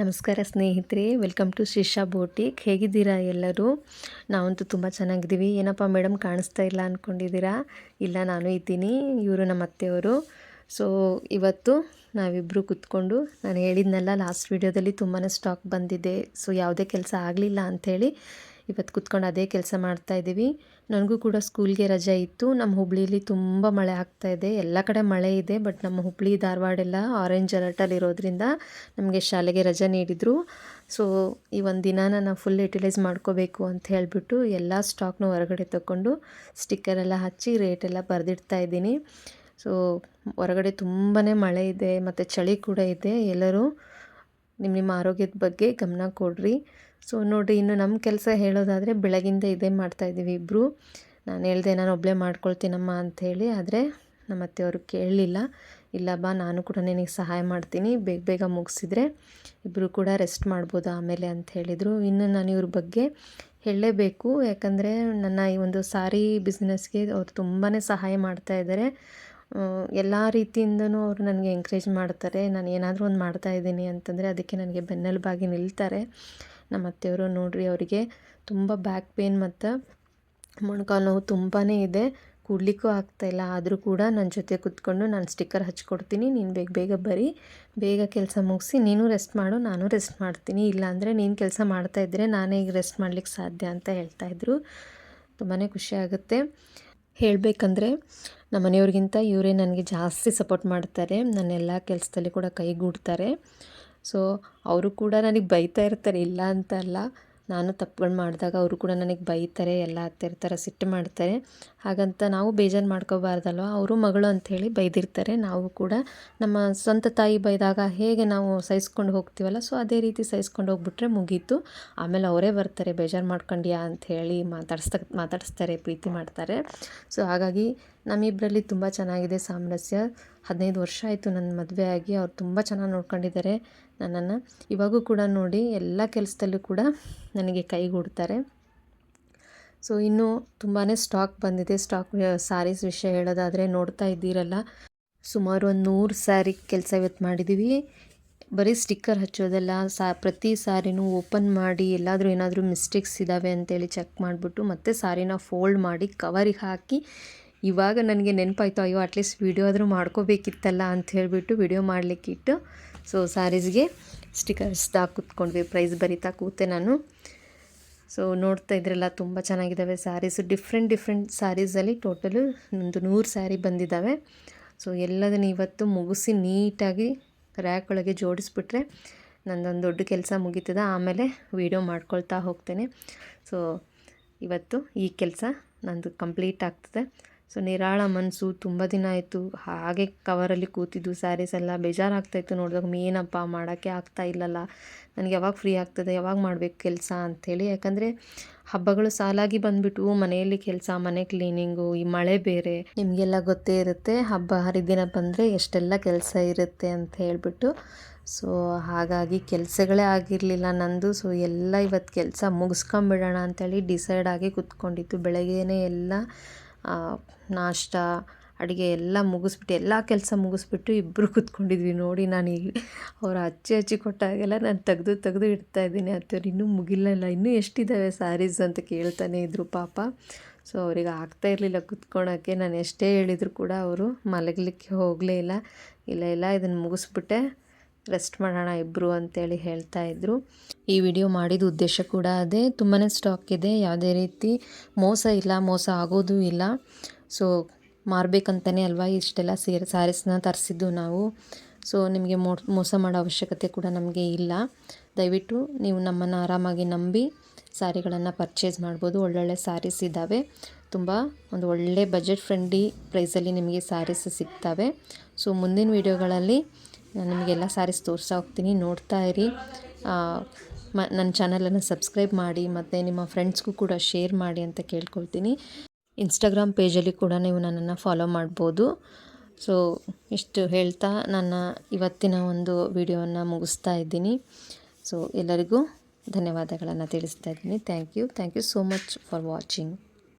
ನಮಸ್ಕಾರ ಸ್ನೇಹಿತರೆ welcome to ಶಿಶಾ boutique ಹೇಗಿದ್ದೀರಾ ಎಲ್ಲರೂ? ನಾವಂತೂ ತುಂಬ ಚೆನ್ನಾಗಿದ್ದೀವಿ. ಏನಪ್ಪ ಮೇಡಮ್ ಕಾಣಿಸ್ತಾ ಇಲ್ಲ ಅಂದ್ಕೊಂಡಿದ್ದೀರಾ ಇಲ್ಲ, ನಾನು ಇದ್ದೀನಿ. ಇವರು ನಮ್ಮ ಅತ್ತೆಯವರು. ಸೊ ಇವತ್ತು ನಾವಿಬ್ಬರು ಕೂತ್ಕೊಂಡು, ನಾನು ಹೇಳಿದ್ನಲ್ಲ ಲಾಸ್ಟ್ ವೀಡಿಯೋದಲ್ಲಿ ತುಂಬಾ ಸ್ಟಾಕ್ ಬಂದಿದೆ. ಸೊ ಯಾವುದೇ ಕೆಲಸ ಆಗಲಿಲ್ಲ ಅಂಥೇಳಿ ಇವತ್ತು ಕುತ್ಕೊಂಡು ಅದೇ ಕೆಲಸ ಮಾಡ್ತಾ ಇದ್ದೀವಿ. ನನಗೂ ಕೂಡ ಸ್ಕೂಲ್ಗೆ ರಜೆ ಇತ್ತು. ನಮ್ಮ ಹುಬ್ಳಿಲಿ ತುಂಬ ಮಳೆ ಆಗ್ತಾ ಇದೆ. ಎಲ್ಲ ಕಡೆ ಮಳೆ ಇದೆ, ಬಟ್ ನಮ್ಮ ಹುಬ್ಳಿ, ಧಾರವಾಡ ಎಲ್ಲ ಆರೆಂಜ್ ಅಲರ್ಟಲ್ಲಿ ಇರೋದ್ರಿಂದ ನಮಗೆ ಶಾಲೆಗೆ ರಜೆ ನೀಡಿದರು. ಸೊ ಈ ಒಂದು ದಿನಾನ ನಾವು ಫುಲ್ ಯುಟಿಲೈಸ್ ಮಾಡ್ಕೋಬೇಕು ಅಂತ ಹೇಳಿಬಿಟ್ಟು ಎಲ್ಲ ಸ್ಟಾಕ್ನ ಹೊರಗಡೆ ತಗೊಂಡು ಸ್ಟಿಕ್ಕರೆಲ್ಲ ಹಚ್ಚಿ ರೇಟೆಲ್ಲ ಬರೆದಿಡ್ತಾ ಇದ್ದೀನಿ. ಸೊ ಹೊರಗಡೆ ತುಂಬಾ ಮಳೆ ಇದೆ, ಮತ್ತು ಚಳಿ ಕೂಡ ಇದೆ ಎಲ್ಲರೂ. ನಿಮ್ಮ ನಿಮ್ಮ ಆರೋಗ್ಯದ ಬಗ್ಗೆ ಗಮನ ಕೊಡ್ರಿ. ಸೊ ನೋಡಿರಿ, ಇನ್ನು ನಮ್ಮ ಕೆಲಸ ಹೇಳೋದಾದರೆ ಬೆಳಗಿಂದ ಇದೇ ಮಾಡ್ತಾಯಿದ್ದೀವಿ ಇಬ್ಬರು ನಾನು ಹೇಳಿದೆ, ನಾನು ಒಬ್ಬಳೇ ಮಾಡ್ಕೊಳ್ತೀನಮ್ಮ ಅಂಥೇಳಿ ಆದರೆ ನಮ್ಮ ಅತ್ತೆಯವರು ಕೇಳಲಿಲ್ಲ. ಇಲ್ಲ ಬಾ, ನಾನು ಕೂಡ ನಿನಗೆ ಸಹಾಯ ಮಾಡ್ತೀನಿ, ಬೇಗ ಬೇಗ ಮುಗಿಸಿದ್ರೆ ಇಬ್ಬರು ಕೂಡ ರೆಸ್ಟ್ ಮಾಡ್ಬೋದು ಆಮೇಲೆ ಅಂತ ಹೇಳಿದರು. ಇನ್ನು ನಾನು ಇವ್ರ ಬಗ್ಗೆ ಹೇಳಲೇಬೇಕು, ಯಾಕಂದರೆ ನನ್ನ ಈ ಒಂದು ಸಾರಿ ಬಿಸ್ನೆಸ್ಗೆ ಅವ್ರು ತುಂಬಾ ಸಹಾಯ ಮಾಡ್ತಾ ಇದ್ದಾರೆ. ಎಲ್ಲ ರೀತಿಯಿಂದನೂ ಅವರು ನನಗೆ ಎಂಕರೇಜ್ ಮಾಡ್ತಾರೆ. ನಾನು ಏನಾದರೂ ಒಂದು ಮಾಡ್ತಾ ಇದ್ದೀನಿ ಅಂತಂದರೆ ಅದಕ್ಕೆ ನನಗೆ ಬೆನ್ನೆಲುಬಾಗಿ ನಿಲ್ತಾರೆ. ನಮ್ಮ ಅತ್ತೆಯವರು ನೋಡಿರಿ ಅವರಿಗೆ ತುಂಬ ಬ್ಯಾಕ್ ಪೇನ್ ಮತ್ತು ಮೊಣಕಾಲು ನೋವು ತುಂಬಾ ಇದೆ. ಕೂಡ್ಲಿಕ್ಕೂ ಆಗ್ತಾಯಿಲ್ಲ ಆದರೂ ಕೂಡ ನನ್ನ ಜೊತೆ ಕೂತ್ಕೊಂಡು ನಾನು ಸ್ಟಿಕ್ಕರ್ ಹಚ್ಕೊಡ್ತೀನಿ. ನೀನು ಬೇಗ ಬೇಗ ಬರೀ. ಬೇಗ ಕೆಲಸ ಮುಗಿಸಿ. ನೀನು ರೆಸ್ಟ್ ಮಾಡು. ನಾನು ರೆಸ್ಟ್ ಮಾಡ್ತೀನಿ. ಇಲ್ಲಾಂದರೆ ನೀನು ಕೆಲಸ ಮಾಡ್ತಾಯಿದ್ರೆ ನಾನೇ ಈಗ ರೆಸ್ಟ್ ಮಾಡ್ಲಿಕ್ಕೆ ಸಾಧ್ಯ ಅಂತ ಹೇಳ್ತಾಯಿದ್ರು ತುಂಬಾ ಖುಷಿ ಆಗುತ್ತೆ. ಹೇಳಬೇಕಂದ್ರೆ ನಮ್ಮ ಮನೆಯವ್ರಿಗಿಂತ ಇವರೇ ನನಗೆ ಜಾಸ್ತಿ ಸಪೋರ್ಟ್ ಮಾಡ್ತಾರೆ. ನನ್ನ ಎಲ್ಲ ಕೆಲಸದಲ್ಲಿ ಕೂಡ ಕೈಗೂಡ್ತಾರೆ. ಸೊ ಅವರು ಕೂಡ ನನಗೆ ಬೈತಾ ಇರ್ತಾರೆ, ಇಲ್ಲ ಅಂತ ಅಲ್ಲ. ನಾನು ತಪ್ಪುಗಳು ಮಾಡಿದಾಗ ಅವರು ಕೂಡ ನನಗೆ ಬೈತಾರೆ, ಎಲ್ಲ ಆಗ್ತಿರ್ತಾರೆ, ಸಿಟ್ಟು ಮಾಡ್ತಾರೆ. ಹಾಗಂತ ನಾವು ಬೇಜಾರು ಮಾಡ್ಕೋಬಾರ್ದಲ್ವ? ಅವರು ಮಗಳು ಅಂಥೇಳಿ ಬೈದಿರ್ತಾರೆ. ನಾವು ಕೂಡ ನಮ್ಮ ಸ್ವಂತ ತಾಯಿ ಬೈದಾಗ ಹೇಗೆ ನಾವು ಸಹಿಸ್ಕೊಂಡು ಹೋಗ್ತೀವಲ್ಲ, ಸೊ ಅದೇ ರೀತಿ ಸಹಿಸ್ಕೊಂಡು ಹೋಗ್ಬಿಟ್ರೆ ಮುಗೀತು. ಆಮೇಲೆ ಅವರೇ ಬರ್ತಾರೆ, ಬೇಜಾರು ಮಾಡ್ಕೊಂಡ್ಯಾ ಅಂಥೇಳಿ ಮಾತಾಡಿಸ್ತಾ, ಮಾತಾಡಿಸ್ತಾರೆ, ಪ್ರೀತಿ ಮಾಡ್ತಾರೆ. ಸೊ ಹಾಗಾಗಿ ನಮ್ಮಿಬ್ಬರಲ್ಲಿ ತುಂಬ ಚೆನ್ನಾಗಿದೆ ಸಾಮರಸ್ಯ. ಹದಿನೈದು ವರ್ಷ ಆಯಿತು ನನ್ನ ಮದುವೆ ಆಗಿ, ಅವ್ರು ತುಂಬ ಚೆನ್ನಾಗಿ ನೋಡ್ಕೊಂಡಿದ್ದಾರೆ ನನ್ನನ್ನು. ಇವಾಗೂ ಕೂಡ ನೋಡಿ, ಎಲ್ಲ ಕೆಲಸದಲ್ಲೂ ಕೂಡ ನನಗೆ ಕೈಗೂಡ್ತಾರೆ ಸೊ ಇನ್ನೂ ತುಂಬಾ ಸ್ಟಾಕ್ ಬಂದಿದೆ. ಸ್ಟಾಕ್ ಸ್ಯಾರೀಸ್ ವಿಷಯ ಹೇಳೋದಾದರೆ ನೋಡ್ತಾ ಇದ್ದೀರಲ್ಲ. ಸುಮಾರು ಒಂದು ನೂರು ಸ್ಯಾರಿ ಕೆಲಸ ಇವತ್ತು ಮಾಡಿದ್ದೀವಿ ಬರೀ ಸ್ಟಿಕ್ಕರ್ ಹಚ್ಚೋದೆಲ್ಲ, ಸಾ, ಪ್ರತಿ ಸಾರಿನೂ ಓಪನ್ ಮಾಡಿ, ಎಲ್ಲಾದರೂ ಏನಾದರೂ ಮಿಸ್ಟೇಕ್ಸ್ ಇದ್ದಾವೆ ಅಂತೇಳಿ ಚೆಕ್ ಮಾಡಿಬಿಟ್ಟು ಮತ್ತೆ ಸಾರಿನ ಫೋಲ್ಡ್ ಮಾಡಿ ಕವರಿಗೆ ಹಾಕಿ ಇವಾಗ ನನಗೆ ನೆನಪಾಯ್ತು, ಅಯ್ಯೋ ಅಟ್ಲೀಸ್ಟ್ ವೀಡಿಯೋ ಆದರೂ ಮಾಡ್ಕೋಬೇಕಿತ್ತಲ್ಲ ಅಂತ ಹೇಳಿಬಿಟ್ಟು ವಿಡಿಯೋ ಮಾಡಲಿಕ್ಕಿಟ್ಟು ಸೊ ಸ್ಯಾರೀಸ್ಗೆ ಸ್ಟಿಕರ್ಸ್ ಕೂತ್ಕೊಂಡ್ವಿ ಪ್ರೈಸ್ ಬರಿತಾ ಕೂತೆ ನಾನು. ಸೊ ನೋಡ್ತಾ ಇದ್ರೆಲ್ಲ ತುಂಬ ಚೆನ್ನಾಗಿದ್ದಾವೆ ಸ್ಯಾರೀಸು ಡಿಫ್ರೆಂಟ್ ಡಿಫ್ರೆಂಟ್ ಸ್ಯಾರೀಸಲ್ಲಿ ಟೋಟಲು ಒಂದು ನೂರು ಸ್ಯಾರಿ ಬಂದಿದ್ದಾವೆ. ಸೊ ಎಲ್ಲದನ್ನು ಇವತ್ತು ಮುಗಿಸಿ ನೀಟಾಗಿ ರ್ಯಾಕ್ ಒಳಗೆ ಜೋಡಿಸ್ಬಿಟ್ರೆ ನಂದೊಂದು ದೊಡ್ಡ ಕೆಲಸ ಮುಗೀತದ, ಆಮೇಲೆ ವೀಡಿಯೋ ಮಾಡ್ಕೊಳ್ತಾ ಹೋಗ್ತೇನೆ. ಸೊ ಇವತ್ತು ಈ ಕೆಲಸ ನಂದು ಕಂಪ್ಲೀಟ್ ಆಗ್ತದೆ. ಸೊ ನಿರಾಳ ಮನಸ್ಸು ತುಂಬ ದಿನ ಆಯಿತು. ಹಾಗೆ ಕವರಲ್ಲಿ ಕೂತಿದ್ದು ಸ್ಯಾರೀಸ್ ಎಲ್ಲ ಬೇಜಾರಾಗ್ತಾಯಿತ್ತು ನೋಡಿದಾಗ ಏನಪ್ಪ ಮಾಡೋಕ್ಕೆ ಆಗ್ತಾ ಇಲ್ಲಲ್ಲ. ನನಗೆ ಯಾವಾಗ ಫ್ರೀ ಆಗ್ತದೆ? ಯಾವಾಗ ಮಾಡಬೇಕು ಕೆಲಸ? ಅಂಥೇಳಿ. ಯಾಕಂದರೆ, ಹಬ್ಬಗಳು ಸಾಲಾಗಿ ಬಂದುಬಿಟ್ಟು ಮನೆಯಲ್ಲಿ ಕೆಲಸ, ಮನೆ ಕ್ಲೀನಿಂಗು ಈ ಮಳೆ ಬೇರೆ, ನಿಮಗೆಲ್ಲ ಗೊತ್ತೇ ಇರುತ್ತೆ. ಹಬ್ಬ ಹರಿದಿನ ಬಂದರೆ ಎಷ್ಟೆಲ್ಲ ಕೆಲಸ ಇರುತ್ತೆ ಅಂತ ಹೇಳಿಬಿಟ್ಟು. ಸೊ, ಹಾಗಾಗಿ ಕೆಲಸಗಳೇ ಆಗಿರಲಿಲ್ಲ ನಂದು. ಸೊ, ಎಲ್ಲ ಇವತ್ತು ಕೆಲಸ ಮುಗಿಸ್ಕೊಂಬಿಡೋಣ ಅಂತೇಳಿ ಡಿಸೈಡ್ ಆಗಿ ಕೂತ್ಕೊಂಡಿತ್ತು ಬೆಳಗ್ಗೆನೇ ಎಲ್ಲ ನಾಷ್ಟ, ಅಡುಗೆ ಎಲ್ಲ ಮುಗಿಸ್ಬಿಟ್ಟು, ಎಲ್ಲ ಕೆಲಸ ಮುಗಿಸ್ಬಿಟ್ಟು ಇಬ್ಬರು ಕೂತ್ಕೊಂಡಿದ್ವಿ. ನೋಡಿ ನಾನು ಈಗ ಅವರು ಹಚ್ಚಿ ಹಚ್ಚಿ ಕೊಟ್ಟಾಗೆಲ್ಲ ನಾನು ತೆಗೆದು ತೆಗೆದು ಇಡ್ತಾ ಇದ್ದೀನಿ. ಇನ್ನೂ ಮುಗಿಲಲ್ಲ ಇನ್ನೂ ಎಷ್ಟಿದ್ದಾವೆ ಸ್ಯಾರೀಸ್ ಅಂತ ಕೇಳ್ತಾನೆ ಇದ್ರು ಪಾಪ. ಸೊ ಅವ್ರಿಗೆ ಆಗ್ತಾ ಇರಲಿಲ್ಲ ಕುತ್ಕೊಳಕ್ಕೆ. ನಾನು ಎಷ್ಟೇ ಹೇಳಿದ್ರು ಕೂಡ ಅವರು ಮಲಗಲಿಕ್ಕೆ ಹೋಗಲೇ ಇಲ್ಲ. ಇಲ್ಲ ಇಲ್ಲ ಇದನ್ನು ಮುಗಿಸ್ಬಿಟ್ಟೆ. ರೆಸ್ಟ್ ಮಾಡೋಣ ಇಬ್ಬರು ಅಂತೇಳಿ ಹೇಳ್ತಾ ಇದ್ರು. ಈ ವಿಡಿಯೋ ಮಾಡಿದ ಉದ್ದೇಶ ಕೂಡ ಅದೇ. ತುಂಬಾ ಸ್ಟಾಕ್ ಇದೆ. ಯಾವುದೇ ರೀತಿ ಮೋಸ ಇಲ್ಲ, ಮೋಸ ಆಗೋದೂ ಇಲ್ಲ. ಸೊ ಮಾರಬೇಕಂತಲೇ ಅಲ್ವಾ ಇಷ್ಟೆಲ್ಲ ಸೀರೆ ಸ್ಯಾರೀಸ್ನ ತರಿಸಿದ್ದು ನಾವು. ಸೊ ನಿಮಗೆ ಮೋಸ ಮಾಡೋ ಅವಶ್ಯಕತೆ ಕೂಡ ನಮಗೆ ಇಲ್ಲ. ದಯವಿಟ್ಟು ನೀವು ನಮ್ಮನ್ನು ಆರಾಮಾಗಿ ನಂಬಿ ಸ್ಯಾರಿಗಳನ್ನು ಪರ್ಚೇಸ್ ಮಾಡ್ಬೋದು. ಒಳ್ಳೊಳ್ಳೆ ಸ್ಯಾರೀಸ್ ಇದ್ದಾವೆ ತುಂಬ ಒಂದು ಒಳ್ಳೆ ಬಜೆಟ್ ಫ್ರೆಂಡ್ಲಿ ಪ್ರೈಸಲ್ಲಿ ನಿಮಗೆ ಸ್ಯಾರೀಸ್ ಸಿಗ್ತವೆ. ಸೊ ಮುಂದಿನ ವೀಡಿಯೋಗಳಲ್ಲಿ ನಾನು ನಿಮಗೆಲ್ಲ ಸ್ಯಾರೀಸ್ ತೋರಿಸ್ತಾ ಹೋಗ್ತೀನಿ, ನೋಡ್ತಾ ಇರಿ. ಮ, ನನ್ನ ಚಾನಲನ್ನು ಸಬ್ಸ್ಕ್ರೈಬ್ ಮಾಡಿ, ಮತ್ತು ನಿಮ್ಮ ಫ್ರೆಂಡ್ಸ್ಗೂ ಕೂಡ ಶೇರ್ ಮಾಡಿ ಅಂತ ಕೇಳ್ಕೊಳ್ತೀನಿ. ಇನ್ಸ್ಟಾಗ್ರಾಮ್ ಪೇಜಲ್ಲಿ ಕೂಡ ನೀವು ನನ್ನನ್ನು ಫಾಲೋ ಮಾಡ್ಬೋದು. ಸೊ, ಇಷ್ಟು ಹೇಳ್ತಾ ನನ್ನ ಇವತ್ತಿನ ಒಂದು ವಿಡಿಯೋವನ್ನು ಮುಗಿಸ್ತಾ ಇದ್ದೀನಿ. ಸೊ, ಎಲ್ಲರಿಗೂ ಧನ್ಯವಾದಗಳನ್ನು ತಿಳಿಸ್ತಾ ಇದ್ದೀನಿ. Thank you. Thank you so much for watching.